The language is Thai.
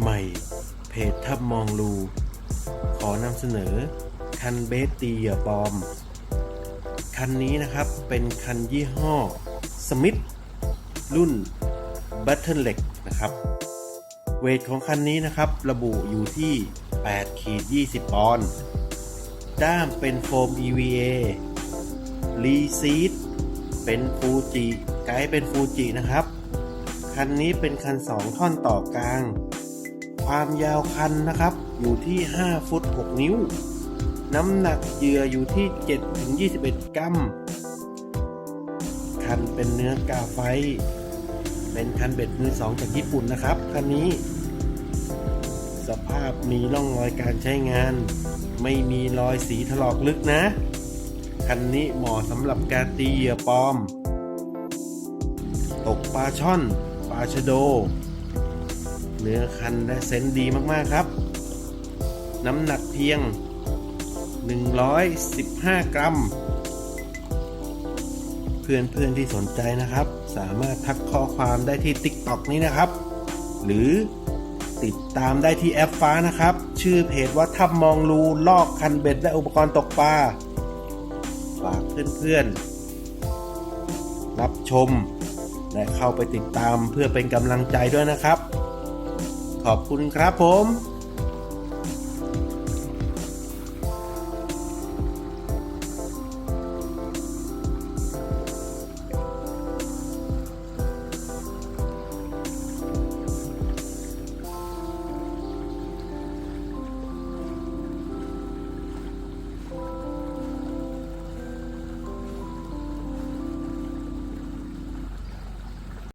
ใหม่ เพจทับมองรู ขอนำเสนอ คันเบสตีเหยื่อปลอม คันนี้นะครับเป็นคันยี่ห้อสมิธรุ่น Battleneck นะครับเวทของคันนี้นะครับ ระบุอยู่ที่ 8 ขีด 20 ปอนด์ ด้ามเป็นโฟม EVA รีซีดเป็นฟูจิไกด์เป็นฟูจินะครับ คันนี้เป็นคัน 2 ท่อนต่อกลาง ความยาวคันนะครับ อยู่ที่ 5 ฟุต 6 นิ้ว น้ำหนักเหยื่ออยู่ที่ 7-21 กรัม คันเป็นเนื้อกาไฟ เป็นคันเบ็ดมือสองจากญี่ปุ่นนะครับ คันนี้ สภาพมีร่องรอยการใช้งาน ไม่มีรอยสีถลอกลึกนะ คันนี้เหมาะสำหรับการตีเหยื่อปลอม ตกปลาช่อน ปลาชะโด เนื้อคันและเซนดีมากๆครับ น้ำหนักเพียง 115 กรัม เพื่อนๆที่สนใจนะครับ สามารถทักข้อความได้ที่ TikTok นี้นะครับ หรือติดตามได้ที่แอปฟ้านะครับ ชื่อเพจว่าทับมองรูลอกคันเบ็ดและอุปกรณ์ตกปลาฝากเพื่อนๆ รับชม และเข้าไปติดตามเพื่อเป็นกำลังใจด้วยนะครับ ขอบคุณครับผม